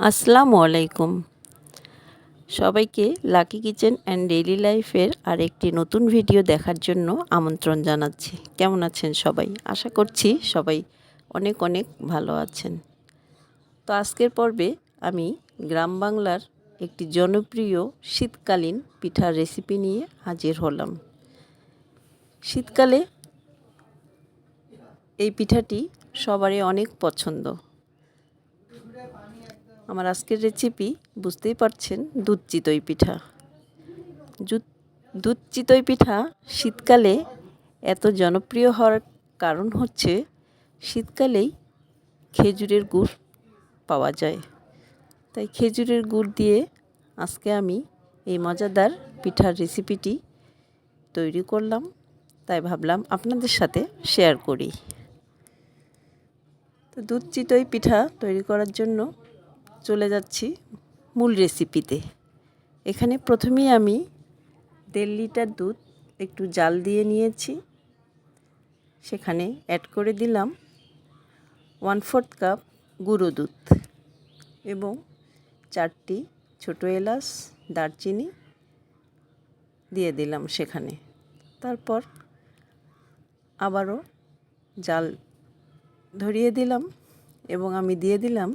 আসসালামু আলাইকুম। সবাইকে লাকি কিচেন অ্যান্ড ডেইলি লাইফের আরেকটি নতুন ভিডিও দেখার জন্য আমন্ত্রণ জানাচ্ছি। কেমন আছেন সবাই? আশা করছি সবাই অনেক অনেক ভালো আছেন। তো আজকের পর্বে আমি গ্রাম বাংলার একটি জনপ্রিয় শীতকালীন পিঠার রেসিপি নিয়ে হাজির হলাম। শীতকালে এই পিঠাটি সবারই অনেক পছন্দ। আমার আজকের রেসিপি বুঝতেই পারছেন দুধ চিতই পিঠা। দুধ চিতই পিঠা শীতকালে এত জনপ্রিয় হওয়ার কারণ হচ্ছে শীতকালেই খেজুরের গুড় পাওয়া যায়। তাই খেজুরের গুড় দিয়ে আজকে আমি এই মজাদার পিঠার রেসিপিটি তৈরি করলাম। তাই ভাবলাম আপনাদের সাথে শেয়ার করি। তো দুধ চিতই পিঠা তৈরি করার জন্য চলে যাচ্ছি মূল রেসিপিতে এখানে প্রথমেই আমি দেড় লিটার দুধ একটু জাল দিয়ে নিয়েছি। সেখানে অ্যাড করে দিলাম ওয়ান ফোর্থ কাপ গুঁড়ো দুধ এবং চারটি ছোটো এলাচ, দারচিনি দিয়ে দিলাম সেখানে। তারপর আবারও জাল ধরিয়ে দিলাম এবং আমি দিয়ে দিলাম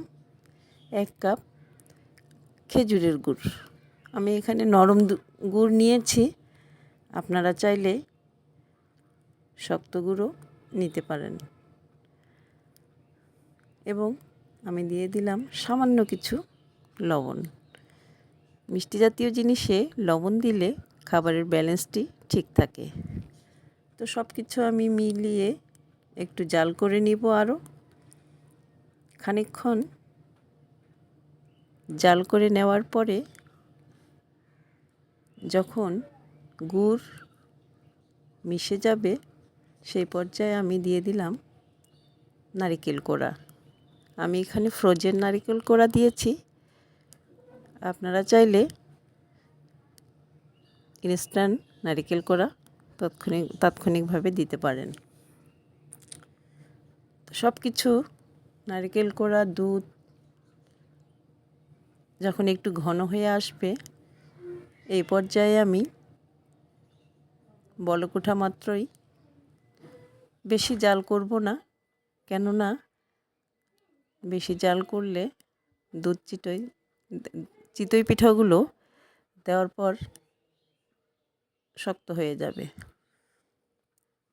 এক কাপ খেজুরের গুড়। আমি এখানে নরম গুড় নিয়েছি। আপনারা চাইলে শক্ত গুঁড়ো নিতে পারেন। এবং আমি দিয়ে দিলাম সামান্য কিছু লবণ। মিষ্টি জাতীয় জিনিসে লবণ দিলে খাবারের ব্যালেন্সটি ঠিক থাকে। তো সব কিছু আমি মিলিয়ে একটু জাল করে নিব আরও খানিকক্ষণ জাল করে নেওয়ার পরে যখন গুড় মিশে যাবে, সেই পর্যায়ে আমি দিয়ে দিলাম নারিকেল কোড়া। আমি এখানে ফ্রোজেন নারিকেল কোড়া দিয়েছি। আপনারা চাইলে ইনস্ট্যান্ট নারিকেল কোড়া তৎক্ষণিক, তাৎক্ষণিকভাবে দিতে পারেন। সব কিছু নারিকেল কোড়া, দুধ যখন একটু ঘন হয়ে আসবে, এই পর্যায়ে আমি বলকুঠা মাত্রই বেশি জাল করব না। কেননা বেশি জাল করলে দুধ চিতই চিতই পিঠাগুলো দেওয়ার পর শক্ত হয়ে যাবে।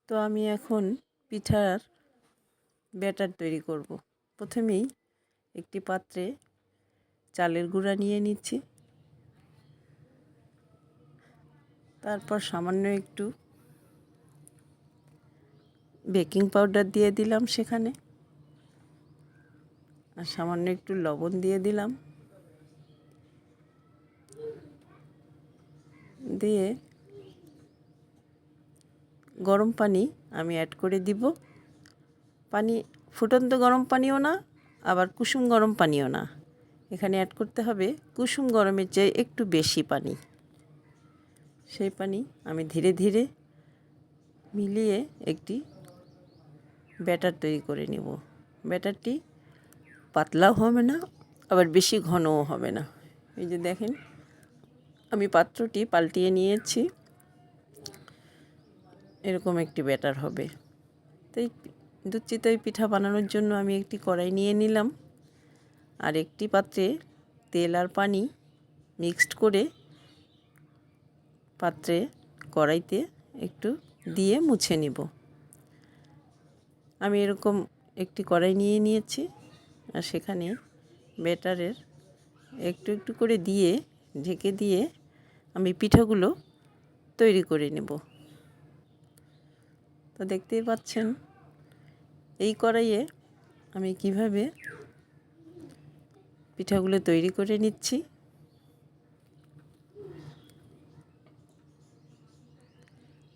তো আমি এখন পিঠার ব্যাটার তৈরি করব। প্রথমেই একটি পাত্রে চালের গুঁড়া নিয়ে নিচ্ছি। তারপর সামান্য একটু বেকিং পাউডার দিয়ে দিলাম সেখানে। আর সামান্য একটু লবণ দিয়ে দিলাম। দিয়ে গরম পানি আমি অ্যাড করে দিব। পানি, ফুটন্ত গরম পানিও না, আবার কুসুম গরম পানিও না। এখানে অ্যাড করতে হবে কুসুম গরমের চেয়ে একটু বেশি পানি। সেই পানি আমি ধীরে ধীরে মিলিয়ে একটি ব্যাটার তৈরি করে নিব। ব্যাটারটি পাতলাও হবে না, আবার বেশি ঘনও হবে না। এই যে দেখেন, আমি পাত্রটি পাল্টিয়ে নিয়েছি। এরকম একটি ব্যাটার হবে। তাই দুধ পিঠা বানানোর জন্য আমি একটি কড়াই নিয়ে নিলাম। আর একটি পাত্রে তেল আর পানি মিক্সড করে পাত্রে কড়াইতে একটু দিয়ে মুছে নিব। আমি এরকম একটি কড়াই নিয়ে নিয়েছি আর সেখানে ব্যাটারের একটু একটু করে দিয়ে ঢেকে দিয়ে আমি পিঠাগুলো তৈরি করে নেব। তো দেখতেই পাচ্ছেন, এই কড়াইয়ে আমি কীভাবে পিঠাগুলো তৈরি করে নিচ্ছি।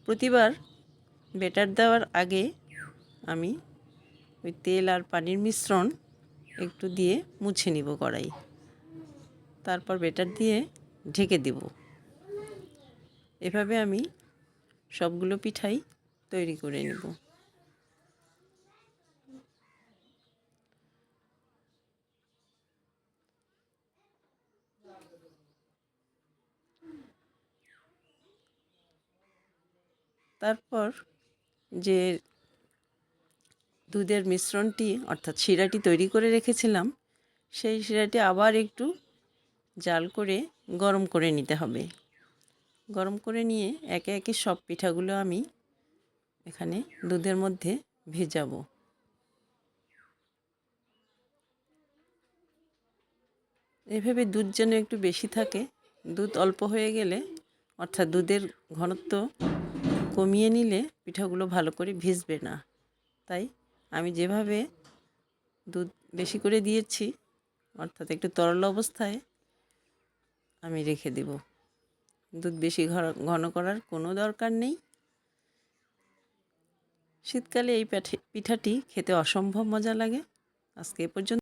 প্রতিবার বেটার দেওয়ার আগে আমি ওই তেল আর পানির মিশ্রণ একটু দিয়ে মুছে নিব কড়াই। তারপর বেটার দিয়ে ঢেকে দেব। এভাবে আমি সবগুলো পিঠাই তৈরি করে নেব। তারপর যে দুধের মিশ্রণটি, অর্থাৎ শিরাটি তৈরি করে রেখেছিলাম, সেই শিরাটি আবার একটু জাল করে গরম করে নিতে হবে। গরম করে নিয়ে একে একে সব পিঠাগুলো আমি এখানে দুধের মধ্যে ভেজাবো। এভাবে দুধ যেন একটু বেশি থাকে, দুধ অল্প হয়ে গেলে, অর্থাৎ দুধের ঘনত্ব কমিয়ে নিলে পিঠাগুলো ভালো করে ভিজবে না। তাই আমি যেভাবে দুধ বেশি করে দিয়েছি, অর্থাৎ একটু তরল অবস্থায়, আমি রেখে দেব। দুধ বেশি ঘন- করার কোনো দরকার নেই। শীতকালে এই পিঠে পিঠাটি খেতে অসম্ভব মজা লাগে। আজকে এ পর্যন্ত